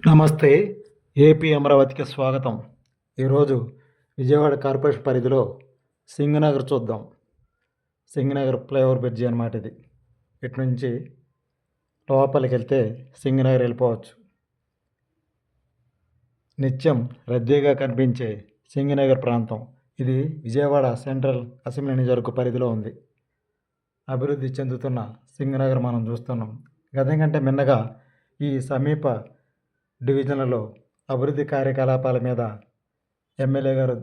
నమస్తే ఏపీ అమరావతికి స్వాగతం. ఈరోజు విజయవాడ కార్పొరేషన్ పరిధిలో సింగనగర్ చూద్దాం. సింగనగర్ ఫ్లైఓవర్ బ్రిడ్జి అన్నమాట ఇది. ఇటు నుంచి లోపలికి వెళ్తే సింగనగర్ వెళ్ళిపోవచ్చు. నిత్యం రద్దీగా కనిపించే సింగనగర్ ప్రాంతం. ఇది విజయవాడ సెంట్రల్ అసెంబ్లీ నియోజకవర్గ పరిధిలో ఉంది. అభివృద్ధి చెందుతున్న సింగనగర్ మనం చూస్తున్నాం. గతం కంటే మిన్నగా ఈ సమీప డివిజన్లలో అభివృద్ధి కార్యకలాపాల మీద ఎమ్మెల్యే గారు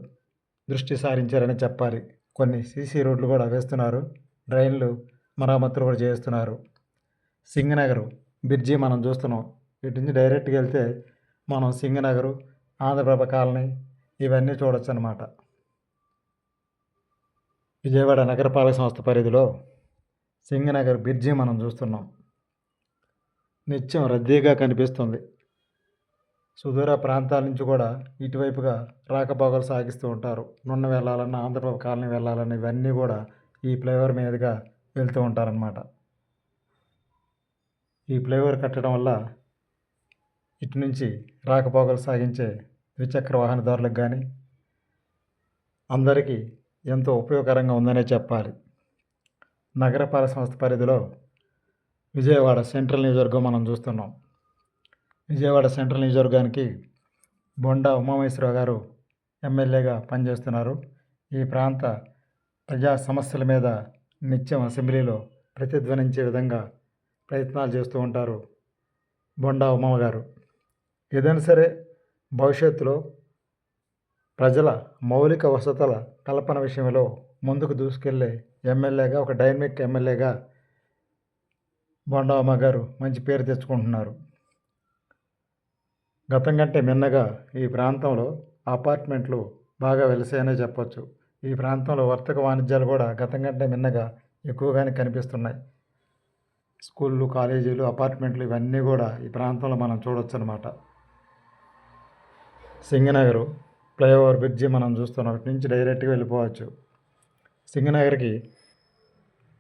దృష్టి సారించారని చెప్పాలి. కొన్ని సీసీ రోడ్లు కూడా వేస్తున్నారు. డ్రైన్లు మరమ్మతులు కూడా చేస్తున్నారు. సింగనగర్ బ్రిడ్జి మనం చూస్తున్నాం. ఇటు నుంచి డైరెక్ట్గా వెళ్తే మనం సింగనగరు ఆంధ్రప్రభ కాలనీ ఇవన్నీ చూడొచ్చు అన్నమాట విజయవాడ నగరపాలక సంస్థ పరిధిలో సింగనగర్ బ్రిడ్జి మనం చూస్తున్నాం. నిత్యం రద్దీగా కనిపిస్తుంది. సుదూర ప్రాంతాల నుంచి కూడా ఇటువైపుగా రాకపోకలు సాగిస్తూ ఉంటారు. నున్న వెళ్ళాలన్నా ఆంధ్రప్రభ కాలనీ వెళ్ళాలన్నా ఇవన్నీ కూడా ఈ ఫ్లైఓవర్ మీదుగా వెళ్తూ ఉంటారనమాట ఈ ఫ్లైఓవర్ కట్టడం వల్ల ఇటు నుంచి రాకపోకలు సాగించే ద్విచక్ర వాహనదారులకు కానీ అందరికీ ఎంతో ఉపయోగకరంగా ఉందనే చెప్పాలి. నగరపాలక సంస్థ పరిధిలో విజయవాడ సెంట్రల్ నియోజకవర్గం మనం చూస్తున్నాం. విజయవాడ సెంట్రల్ నియోజకవర్గానికి బొండా ఉమామేశ్వరరావు గారు ఎమ్మెల్యేగా పనిచేస్తున్నారు. ఈ ప్రాంత ప్రజా సమస్యల మీద నిత్యం అసెంబ్లీలో ప్రతిధ్వనించే విధంగా ప్రయత్నాలు చేస్తూ ఉంటారు బొండా ఉమామ గారు. ఏదైనా సరే భవిష్యత్తులో ప్రజల మౌలిక వసతుల కల్పన విషయంలో ముందుకు దూసుకెళ్ళే ఎమ్మెల్యేగా ఒక డైనమిక్ ఎమ్మెల్యేగా బొండా ఉమ్మ గారు మంచి పేరు తెచ్చుకుంటున్నారు. గతం కంటే మిన్నగా ఈ ప్రాంతంలో అపార్ట్మెంట్లు బాగా వెలిసాయనే చెప్పొచ్చు. ఈ ప్రాంతంలో వర్తక వాణిజ్యాలు కూడా గతం కంటే మిన్నగా ఎక్కువగానే కనిపిస్తున్నాయి. స్కూళ్ళు కాలేజీలు అపార్ట్మెంట్లు ఇవన్నీ కూడా ఈ ప్రాంతంలో మనం చూడొచ్చు అనమాట సింగనగర్ ఫ్లైఓవర్ బ్రిడ్జి మనం చూస్తున్నాం ఇటు నుంచి డైరెక్ట్గా వెళ్ళిపోవచ్చు. సింగనగర్కి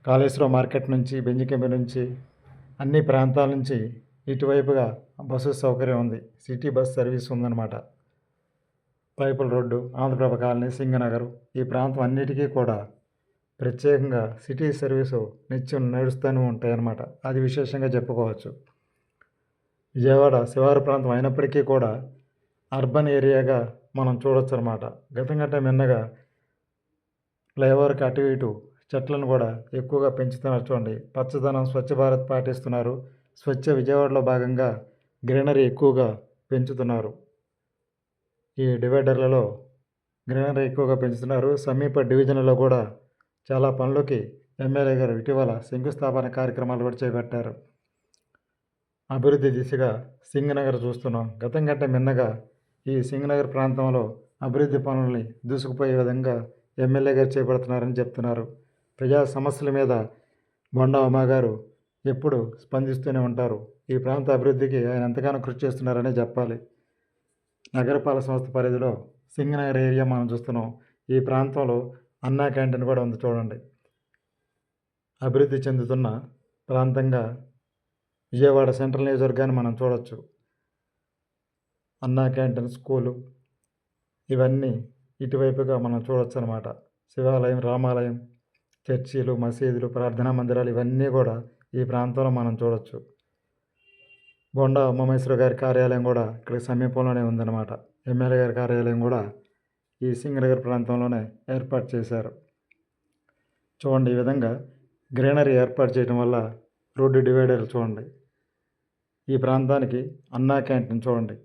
కాళేశ్వరం మార్కెట్ నుంచి బెంజికెంపి నుంచి అన్ని ప్రాంతాల నుంచి ఇటువైపుగా బస్సు సౌకర్యం ఉంది. సిటీ బస్ సర్వీస్ ఉందన్నమాట. పైపుల రోడ్డు ఆంధ్రప్రభ కాలనీ సింగనగర్ ఈ ప్రాంతం అన్నిటికీ కూడా ప్రత్యేకంగా సిటీ సర్వీసు నిత్యం నడుస్తూనే ఉంటాయన్నమాట. అది విశేషంగా చెప్పుకోవచ్చు. విజయవాడ శివారు ప్రాంతం అయినప్పటికీ కూడా అర్బన్ ఏరియాగా మనం చూడొచ్చు అనమాట గతం కంటే మిన్నగా ఫ్లైఓవర్కి అటు ఇటు చెట్లను కూడా ఎక్కువగా పెంచుతున్నారు చూడండి. పచ్చదనం స్వచ్ఛ భారత్ పాటిస్తున్నారు. స్వచ్ఛ విజయవాడలో భాగంగా గ్రీనరీ ఎక్కువగా పెంచుతున్నారు. ఈ డివైడర్లలో గ్రీనరీ ఎక్కువగా పెంచుతున్నారు. సమీప డివిజన్లలో కూడా చాలా పనులకి ఎమ్మెల్యే గారు ఇటీవల శంకుస్థాపన కార్యక్రమాలు కూడా చేపట్టారు. అభివృద్ధి దిశగా సింగనగర్ చూస్తున్నాం. గతం కంటే మిన్నగా ఈ సింగనగర్ ప్రాంతంలో అభివృద్ధి పనుల్ని దూసుకుపోయే విధంగా ఎమ్మెల్యే గారు చేపడుతున్నారని చెప్తున్నారు. ప్రజా సమస్యల మీద బొండా ఉమా గారు ఎప్పుడు స్పందిస్తూనే ఉంటారు. ఈ ప్రాంత అభివృద్ధికి ఆయన ఎంతగానో కృషి చేస్తున్నారనే చెప్పాలి. నగరపాలక సంస్థ పరిధిలో సింగనగర్ ఏరియా మనం చూస్తున్నాం. ఈ ప్రాంతంలో అన్నా క్యాంటీన్ కూడా ఉంది చూడండి. అభివృద్ధి చెందుతున్న ప్రాంతంగా విజయవాడ సెంట్రల్ నియోజకవర్గాన్ని మనం చూడొచ్చు. అన్నా క్యాంటీన్ స్కూలు ఇవన్నీ ఇటువైపుగా మనం చూడొచ్చు అనమాట శివాలయం రామాలయం చర్చీలు మసీదులు ప్రార్థనా మందిరాలు ఇవన్నీ కూడా ఈ ప్రాంతంలో మనం చూడొచ్చు. బొండా ఉమామేశ్వర గారి కార్యాలయం కూడా ఇక్కడ సమీపంలోనే ఉందన్నమాట. ఎమ్మెల్యే గారి కార్యాలయం కూడా ఈ సింగనగర్ ప్రాంతంలోనే ఏర్పాటు చేశారు. చూడండి ఈ విధంగా గ్రీనరీ ఏర్పాటు చేయడం వల్ల రోడ్డు డివైడర్లు చూడండి. ఈ ప్రాంతానికి అన్నా క్యాంటీన్ చూడండి.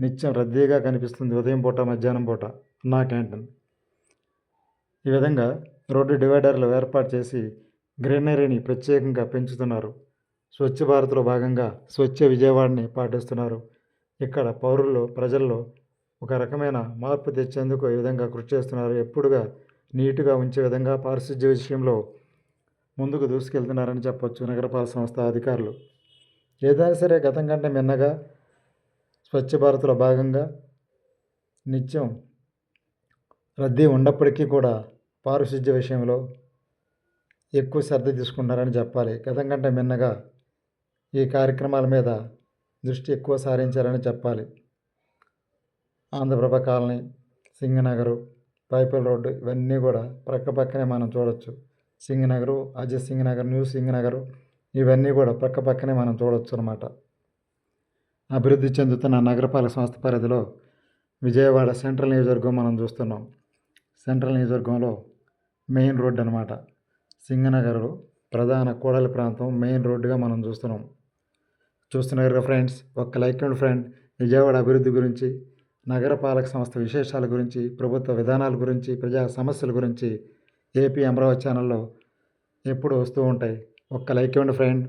నిత్యం రద్దీగా కనిపిస్తుంది ఉదయం పూట మధ్యాహ్నం పూట అన్నా క్యాంటీన్. ఈ విధంగా రోడ్డు డివైడర్లు ఏర్పాటు చేసి గ్రీనరీని ప్రత్యేకంగా పెంచుతున్నారు. స్వచ్ఛ భారత్లో భాగంగా స్వచ్ఛ విజయవాడని పాటిస్తున్నారు. ఇక్కడ పౌరుల్లో ప్రజల్లో ఒక రకమైన మార్పు తెచ్చేందుకు ఈ విధంగా కృషి చేస్తున్నారు. ఎప్పుడుగా నీటుగా ఉంచే విధంగా పారిశుద్ధ్య విషయంలో ముందుకు దూసుకెళ్తున్నారని చెప్పొచ్చు నగరపాలక సంస్థ అధికారులు. ఏదైనా సరే గతం కంటే మిన్నగా స్వచ్ఛ భారత్లో భాగంగా నిత్యం రద్దీ ఉన్నప్పటికీ కూడా పారిశుద్ధ్య విషయంలో ఎక్కువ శ్రద్ధ తీసుకుంటారని చెప్పాలి. గతం కంటే మిన్నగా ఈ కార్యక్రమాల మీద దృష్టి ఎక్కువ సారించారని చెప్పాలి. ఆంధ్రప్రభ కాలనీ సింగనగరు పైపుల్ రోడ్డు ఇవన్నీ కూడా ప్రక్క పక్కనే మనం చూడొచ్చు. సింగనగరు అజయ్ సింగ్ నగర్ న్యూ సింగనగరు ఇవన్నీ కూడా పక్క పక్కనే మనం చూడొచ్చు అనమాట అభివృద్ధి చెందుతున్న నగరపాలక సంస్థ పరిధిలో విజయవాడ సెంట్రల్ నియోజకవర్గం మనం చూస్తున్నాం. సెంట్రల్ నియోజకవర్గంలో మెయిన్ రోడ్డు అనమాట సింగనగర్ ప్రధాన కూడలి ప్రాంతం మెయిన్ రోడ్డుగా మనం చూస్తున్నాం. చూస్తున్నారు కదా ఫ్రెండ్స్ ఒక్క లైక్ అండ్ ఫ్రెండ్. విజయవాడ అభివృద్ధి గురించి నగరపాలక సంస్థ విశేషాల గురించి ప్రభుత్వ విధానాల గురించి ప్రజా సమస్యల గురించి ఏపీ అమరావతి ఛానల్లో ఎప్పుడు వస్తూ ఉంటాయి. ఒక్క లైక్ ఇవ్వండి ఫ్రెండ్.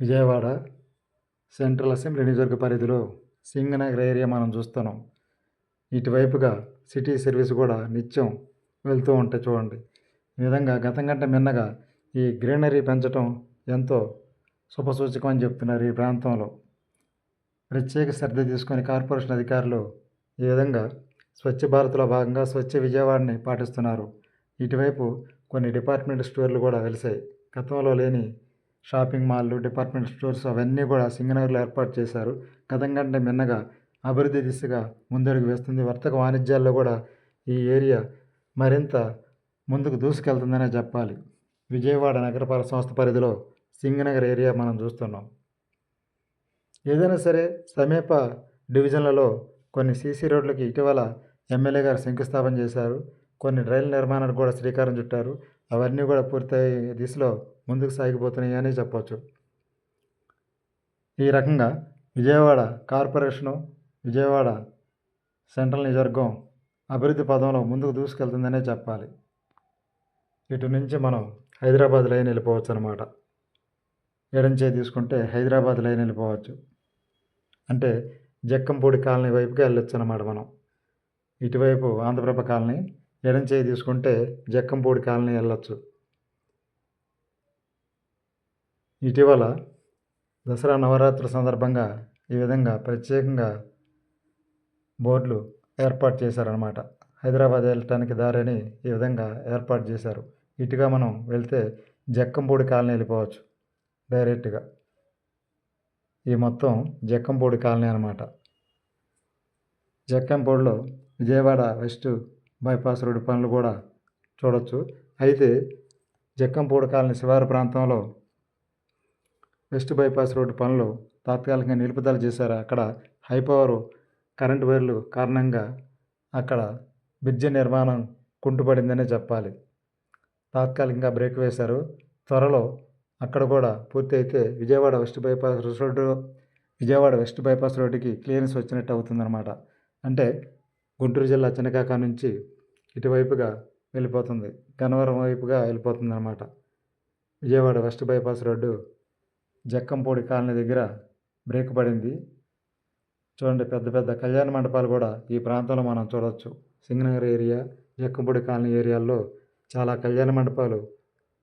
విజయవాడ సెంట్రల్ అసెంబ్లీ నియోజకవర్గ పరిధిలో సింగనగర్ ఏరియా మనం చూస్తున్నాం. ఇటువైపుగా సిటీ సర్వీస్ కూడా నిత్యం వెళ్తూ ఉంటాయి చూడండి. ఈ విధంగా గతం కంటే మిన్నగా ఈ గ్రీనరీ పెంచడం ఎంతో శుభసూచకం అని చెప్తున్నారు ఈ ప్రాంతంలో. ప్రత్యేక శ్రద్ధ తీసుకొని కార్పొరేషన్ అధికారులు ఈ విధంగా స్వచ్ఛ భారత్లో భాగంగా స్వచ్ఛ విజయవాడని పాటిస్తున్నారు. ఇటువైపు కొన్ని డిపార్ట్మెంట్ స్టోర్లు కూడా వెలిసాయి. గతంలో లేని షాపింగ్ మాల్లు డిపార్ట్మెంట్ స్టోర్స్ అవన్నీ కూడా సింగనగర్లో ఏర్పాటు చేశారు. గతం కంటే మిన్నగా అభివృద్ధి దిశగా ముందడుగు వేస్తుంది. వర్తక వాణిజ్యాల్లో కూడా ఈ ఏరియా మరింత ముందుకు దూసుకెళ్తుందనే చెప్పాలి. విజయవాడ నగరపాలక సంస్థ పరిధిలో సింగనగర్ ఏరియా మనం చూస్తున్నాం. ఏదైనా సరే సమీప డివిజన్లలో కొన్ని సీసీ రోడ్లకి ఇటీవల ఎమ్మెల్యే గారు శంకుస్థాపన చేశారు. కొన్ని రైలు నిర్మాణాలకు కూడా శ్రీకారం చుట్టారు. అవన్నీ కూడా పూర్తయ్యే దిశలో ముందుకు సాగిపోతున్నాయి అని చెప్పవచ్చు ఈ రకంగా విజయవాడ కార్పొరేషను విజయవాడ సెంట్రల్ నియోజకవర్గం అభివృద్ధి పదంలో ముందుకు దూసుకెళ్తుందనే చెప్పాలి. ఇటు నుంచి మనం హైదరాబాద్ లైన్ వెళ్ళిపోవచ్చు అనమాట ఎడంచే తీసుకుంటే హైదరాబాద్ లైన్ వెళ్ళిపోవచ్చు. అంటే జక్కంపూడి కాలనీ వైపుకి వెళ్ళొచ్చు అనమాట మనం. ఇటువైపు ఆంధ్రప్రభ కాలనీ ఎడంచే తీసుకుంటే జక్కంపూడి కాలనీ వెళ్ళొచ్చు. ఇటీవల దసరా నవరాత్రుల సందర్భంగా ఈ విధంగా ప్రత్యేకంగా బోర్డులు ఏర్పాటు చేశారనమాట హైదరాబాద్ వెళ్ళటానికి దారిని ఈ విధంగా ఏర్పాటు చేశారు. ఇటుగా మనం వెళ్తే జక్కంపూడి కాలనీ వెళ్ళిపోవచ్చు డైరెక్ట్గా. ఈ మొత్తం జక్కంపూడి కాలనీ అనమాట జక్కంపూడిలో విజయవాడ వెస్ట్ బైపాస్ రోడ్డు పనులు కూడా చూడొచ్చు. అయితే జక్కంపూడి కాలనీ శివారు ప్రాంతంలో వెస్ట్ బైపాస్ రోడ్డు పనులు తాత్కాలికంగా నిలుపుదల చేశారు. అక్కడ హై పవర్ కరెంటు వైర్లు కారణంగా అక్కడ బ్రిడ్జి నిర్మాణం కుంటుపడిందనే చెప్పాలి. తాత్కాలికంగా బ్రేక్ వేశారు. త్వరలో అక్కడ కూడా పూర్తి అయితే Vijayawada west bypass road Vijayawada west bypass రోడ్డుకి క్లియరెన్స్ వచ్చినట్టు అవుతుందన్నమాట. అంటే గుంటూరు జిల్లా చిన్నకాక నుంచి ఇటువైపుగా వెళ్ళిపోతుంది. గన్నవరం వైపుగా వెళ్ళిపోతుంది అనమాట Vijayawada west bypass road Jakkampudi colony దగ్గర బ్రేక్ పడింది. చూడండి పెద్ద పెద్ద కళ్యాణ మండపాలు కూడా ఈ ప్రాంతంలో మనం చూడవచ్చు సింగనగర్ ఏరియా జక్కంపూడి కాలనీ ఏరియాల్లో చాలా కళ్యాణ మండపాలు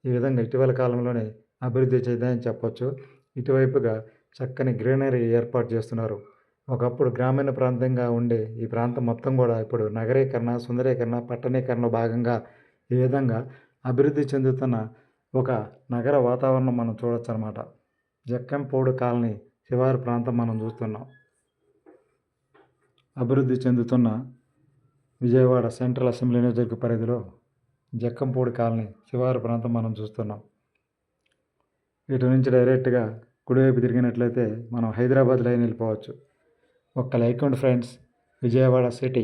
ఈ విధంగా ఇటీవల కాలంలోనే అభివృద్ధి చెందాయని చెప్పొచ్చు. ఇటువైపుగా చక్కని గ్రీనరీ ఏర్పాటు చేస్తున్నారు. ఒకప్పుడు గ్రామీణ ప్రాంతంగా ఉండే ఈ ప్రాంతం మొత్తం కూడా ఇప్పుడు నగరీకరణ సుందరీకరణ పట్టణీకరణలో భాగంగా ఈ విధంగా అభివృద్ధి చెందుతున్న ఒక నగర వాతావరణం మనం చూడొచ్చు అనమాట జక్కంపోడు కాలనీ శివారు ప్రాంతం మనం చూస్తున్నాం. అభివృద్ధి చెందుతున్న విజయవాడ సెంట్రల్ అసెంబ్లీ నియోజకవర్గ పరిధిలో జక్కంపూడి కాలనీ శివారు ప్రాంతం మనం చూస్తున్నాం. ఇటు నుంచి డైరెక్ట్గా కుడివైపు తిరిగినట్లయితే మనం హైదరాబాద్ లైన్ వెళ్ళిపోవచ్చు. ఒక్క లైక్ ఉండి ఫ్రెండ్స్. విజయవాడ సిటీ.